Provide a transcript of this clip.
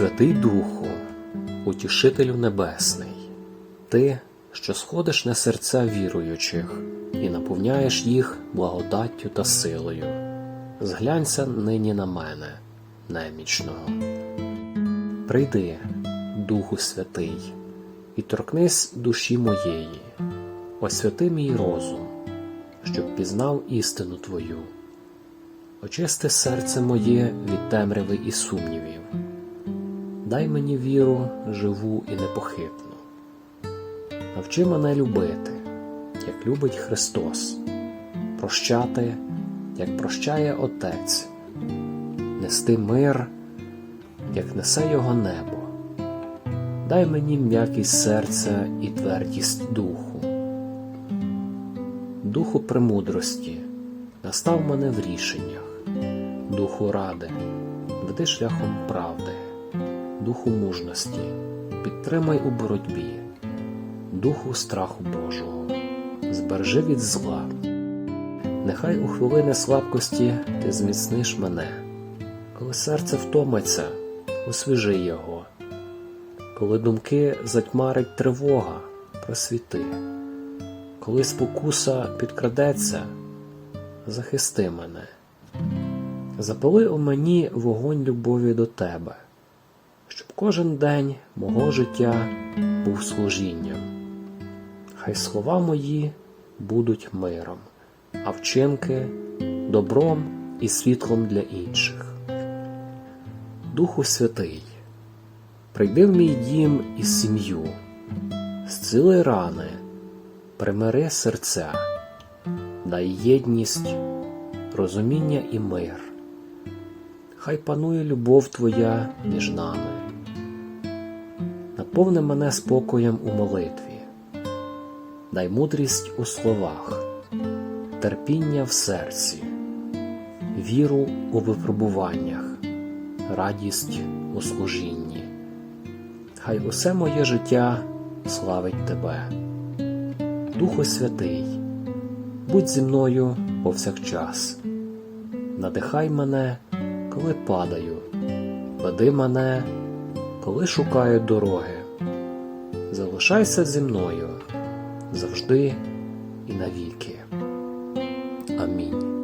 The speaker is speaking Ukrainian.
Святий Духу, Утішителю Небесний, Ти, що сходиш на серця віруючих і наповняєш їх благодаттю та силою, зглянься нині на мене, немічного. Прийди, Духу Святий, і торкнись душі моєї, освяти мій розум, щоб пізнав істину Твою. Очисти серце моє від темряви і сумнівів. Дай мені віру живу і непохитну. Навчи мене любити, як любить Христос, прощати, як прощає Отець, нести мир, як несе Його небо. Дай мені м'якість серця і твердість духу. Духу премудрості, настав мене в рішеннях, духу ради, веди шляхом правди, духу мужності, підтримай у боротьбі, духу страху Божого, збережи від зла. Нехай у хвилини слабкості ти зміцниш мене, коли серце втомиться, освіжи його, коли думки затьмарить тривога, просвіти, коли спокуса підкрадеться, захисти мене. Запали у мені вогонь любові до тебе, щоб кожен день мого життя був служінням. Хай слова мої будуть миром, а вчинки добром і світлом для інших. Духу Святий, прийди в мій дім і сім'ю, зцили рани, примири серця, дай єдність, розуміння і мир. Хай панує любов Твоя між нами, наповни мене спокоєм у молитві, дай мудрість у словах, терпіння в серці, віру у випробуваннях, радість у служінні. Хай усе моє життя славить Тебе. Духу Святий, будь зі мною повсякчас, надихай мене, коли падаю, веди мене, коли шукаю дороги. Залишайся зі мною завжди і навіки. Амінь.